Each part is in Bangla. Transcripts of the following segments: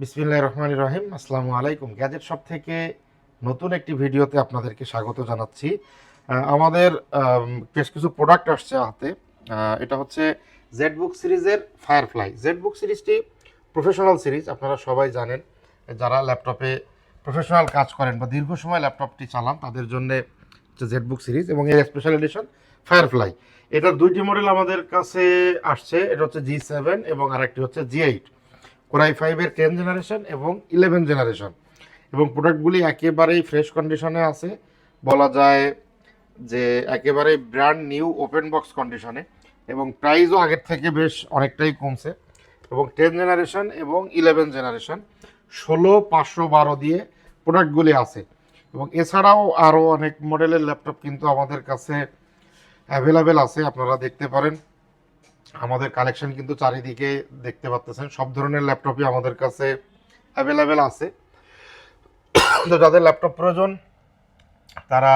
বিসমিল্লাহ রহমান রহিম। আসসালামু আলাইকুম গ্যাজেট শপ থেকে নতুন একটি ভিডিওতে আপনাদেরকে স্বাগত জানাচ্ছি। আমাদের বেশ কিছু প্রোডাক্ট আসছে হাতে। এটা হচ্ছে জেড বুক সিরিজের ফায়ারফ্লাই জেড বুক সিরিজটি প্রফেশনাল সিরিজ, আপনারা সবাই জানেন। যারা ল্যাপটপে প্রফেশনাল কাজ করেন বা দীর্ঘ সময় ল্যাপটপটি চালান, তাদের জন্য জেড বুক সিরিজ এবং এর স্পেশাল এডিশন ফায়ারফ্লাই এটার দুইটি মডেল আমাদের কাছে আসছে। এটা হচ্ছে জি সেভেন এবং আরেকটি হচ্ছে জি এইট কোরাই ফাইভের টেন জেনারেশন এবং ইলেভেন জেনারেশন এবং প্রোডাক্টগুলি একেবারেই ফ্রেশ কন্ডিশনে আছে। বলা যায় যে একেবারে ব্র্যান্ড নিউ ওপেন বক্স কন্ডিশনে এবং প্রাইসও আগের থেকে বেশ অনেকটাই কমছে। এবং টেন জেনারেশন এবং ইলেভেন জেনারেশন ষোলো, পাঁচশো, বারো দিয়ে প্রোডাক্টগুলি আছে। এবং এছাড়াও আরও অনেক মডেলের ল্যাপটপ কিন্তু আমাদের কাছে অ্যাভেলেবেল আছে। আপনারা দেখতে পারেন। আমাদের কালেকশন কিন্তু চারিদিকে দেখতে পাচ্ছেন সব ধরনের ল্যাপটপই আমাদের কাছে অ্যাভেলেবেল আছে। তো যাদের ল্যাপটপ প্রয়োজন, তারা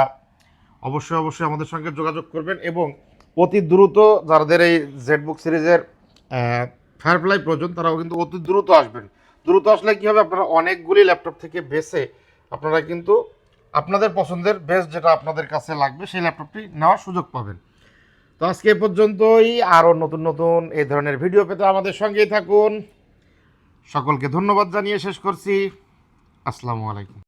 অবশ্যই অবশ্যই আমাদের সঙ্গে যোগাযোগ করবেন এবং অতি দ্রুত যাদের এই জেডবুক সিরিজের ফায়ারফ্লাই প্রয়োজন, তারাও কিন্তু অতি দ্রুত আসবেন। দ্রুত আসলে কী হবে? আপনারা অনেকগুলি ল্যাপটপ থেকে বেছে আপনারা কিন্তু আপনাদের পছন্দের বেস্ট যেটা আপনাদের কাছে লাগবে, সেই ল্যাপটপটি নেওয়ার সুযোগ পাবেন। তো আজকে পর্যন্তই, আরও নতুন নতুন এই ধরনের ভিডিও পেতে আমাদের সঙ্গেই থাকুন। সকলকে ধন্যবাদ জানিয়ে শেষ করছি। আসসালামু আলাইকুম।